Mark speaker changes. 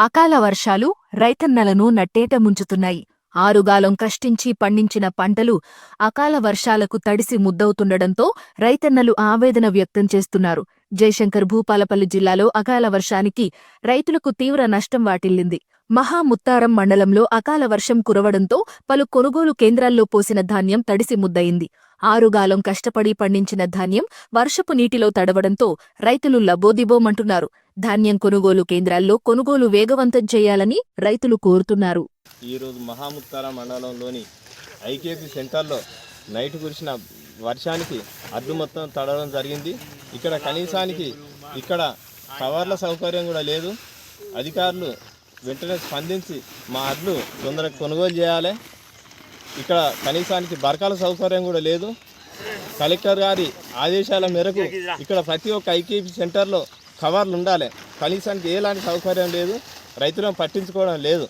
Speaker 1: అకాల వర్షాలు రైతన్నలను నట్టేట ముంచుతున్నాయి. ఆరుగాలం కష్టించి పండించిన పంటలు అకాల వర్షాలకు తడిసి ముద్దవుతుండడంతో రైతన్నలు ఆవేదన వ్యక్తం చేస్తున్నారు. జయశంకర్ భూపాలపల్లి జిల్లాలో అకాల వర్షానికి రైతులకు తీవ్ర నష్టం వాటిల్లింది. మహాముత్తారం మండలంలో అకాల వర్షం కురవడంతో పలు కొనుగోలు కేంద్రాల్లో పోసిన ధాన్యం తడిసి ముద్దయింది. ఆరుగాలం కష్టపడి పండించిన ధాన్యం వర్షపు నీటిలో తడవడంతో రైతులు లబోదిబోమంటున్నారు. ధాన్యం కొనుగోలు కేంద్రాల్లో కొనుగోలు వేగవంతం చేయాలని రైతులు కోరుతున్నారు.
Speaker 2: ఈరోజు మహాముత్తారం మండలంలోని ఐకేపీ సెంటర్లో నైట్ కురిసిన వర్షానికి అడ్డు మొత్తం తడవడం జరిగింది. ఇక్కడ కనీసానికి ఇక్కడ టవర్ల సౌకర్యం కూడా లేదు. అధికారులు వెంటనే స్పందించి మా అడ్లు తొందరగా కొనుగోలు చేయాలి. ఇక్కడ కనీసానికి బరకాల సౌకర్యం కూడా లేదు. కలెక్టర్ గారి ఆదేశాల మేరకు ఇక్కడ ప్రతి ఒక్క ఐకేపీ సెంటర్లో కవర్లు ఉండాలి. కనీసానికి ఎలాంటి సౌకర్యం లేదు. రైతులను పట్టించుకోవడం లేదు.